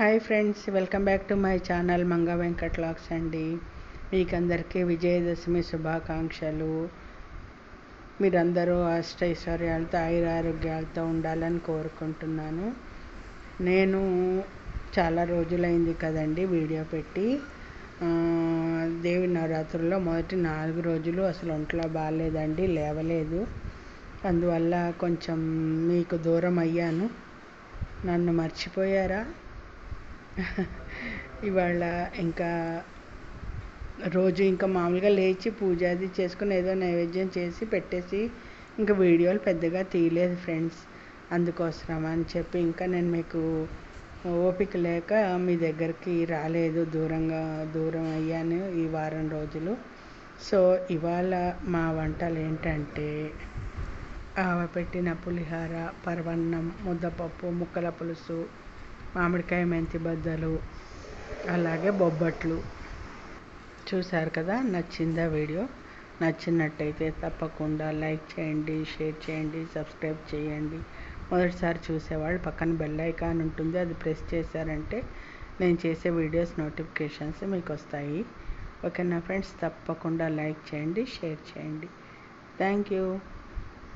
Hi friends welcome back to my channel Manga Venkat lakhs అండి. మీకు అందరికీ విజయదశమి శుభాకాంక్షలు. మీరందరూ అష్టైశ్వర్యాలతో ఆయురారోగ్యాలతో ఉండాలని కోరుకుంటున్నాను. నేను చాలా రోజులైంది కదండి వీడియో పెట్టి. దేవి నవరాత్రుల్లో మొదటి నాలుగు రోజులు అసలు ఒంట్లో బాగాలేదండి లేవలేదు. అందువల్ల కొంచెం మీకు దూరం అయ్యాను. నన్ను మర్చిపోయారా? ఇవాళ ఇంకా రోజు ఇంకా మామూలుగా లేచి పూజ అది చేసుకుని ఏదో నైవేద్యం చేసి పెట్టేసి ఇంకా వీడియోలు పెద్దగా తీయలేదు ఫ్రెండ్స్. అందుకోసం అని చెప్పి ఇంకా నేను మీకు ఓపిక లేక మీ దగ్గరికి రాలేదు దూరంగా దూరం అయ్యాను ఈ వారం రోజులు. సో ఇవాళ మా వంటలు ఏంటంటే ఆవ పెట్టిన పులిహార పరవన్నం ముద్దపప్పు ముక్కల పులుసు మామిడికాయ మెంతి బద్దలు అలాగే బొబ్బట్లు. చూశారు కదా? నచ్చిందా వీడియో? నచ్చినట్టయితే తప్పకుండా లైక్ చేయండి షేర్ చేయండి సబ్స్క్రైబ్ చేయండి. మొదటిసారి చూసేవాళ్ళు పక్కన బెల్ ఐకాన్ ఉంటుంది అది ప్రెస్ చేశారంటే నేను చేసే వీడియోస్ నోటిఫికేషన్స్ మీకు వస్తాయి ఓకేనా ఫ్రెండ్స్? తప్పకుండా లైక్ చేయండి షేర్ చేయండి. Thank you.